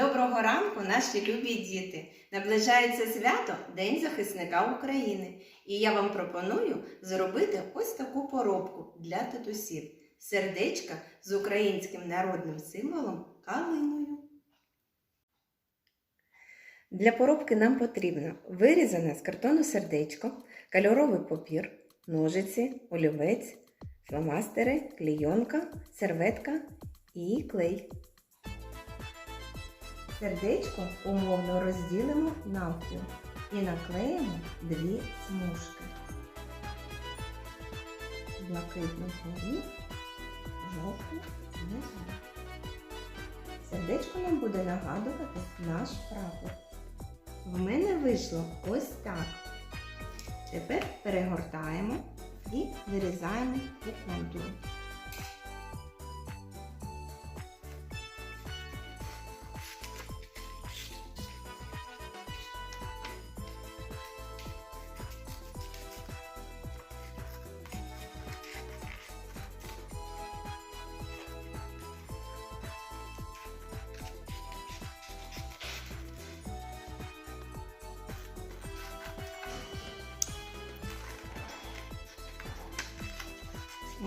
Доброго ранку, наші любі діти! Наближається свято День захисника України. І я вам пропоную зробити ось таку поробку для татусів. Сердечка з українським народним символом калиною. Для поробки нам потрібно вирізане з картону сердечко, кольоровий папір, ножиці, олівець, фломастери, клійонка, серветка і клей. Сердечко умовно розділимо навпіл і наклеїмо дві смужки. Блакитну вгорі, жовту внизу. Сердечко нам буде нагадувати наш прапор. В мене вийшло ось так. Тепер перегортаємо і вирізаємо по контуру.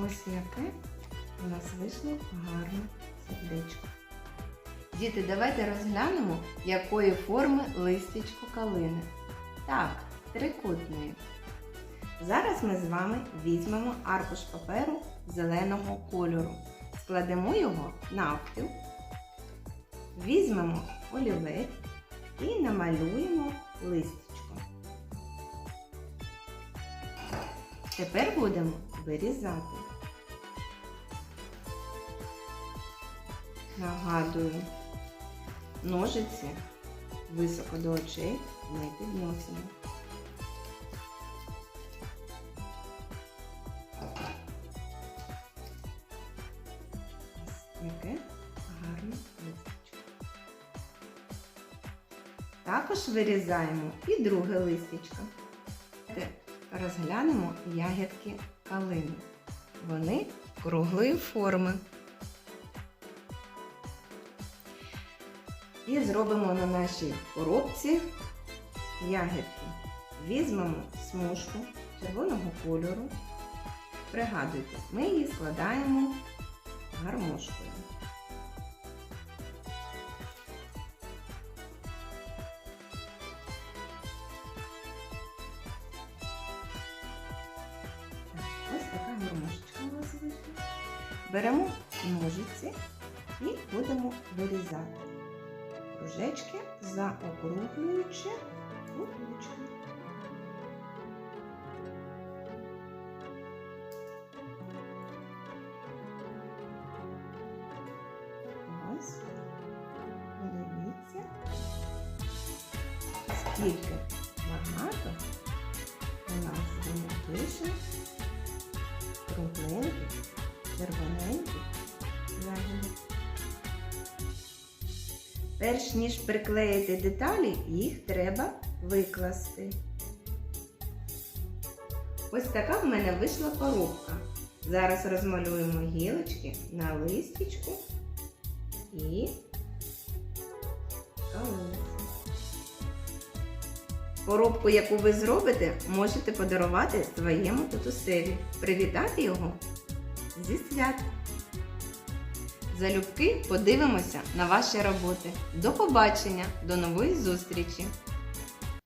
Ось яке у нас вийшло гарне сердечко. Діти, давайте розглянемо, якої форми листячко калини. Так, трикутної. Зараз ми з вами візьмемо аркуш паперу зеленого кольору. Складемо його навпіл, візьмемо олівець і намалюємо листячко. Тепер будемо вирізати. Нагадую, ножиці високо до очей не підносимо. Яке гарне листечко. Також вирізаємо і друге. Давайте Розглянемо ягідки калини. Вони круглої форми. І зробимо на нашій коробці ягідки. Візьмемо смужку червоного кольору. Пригадуйте, ми її складаємо гармошкою. Беремо ножиці і будемо вирізати кружечки, заокруглюючи куточки. Подивіться, скільки багато у нас вони вийшли кругленькі, червоненькі. Перш ніж приклеїти деталі, їх треба викласти. Ось така в мене вийшла коробка. Зараз розмалюємо гілочки на листічку і калинці. Коробку, яку ви зробите, можете подарувати своєму татусеві, привітати його зі свят. Залюбки подивимося на ваші роботи. До побачення, до нової зустрічі!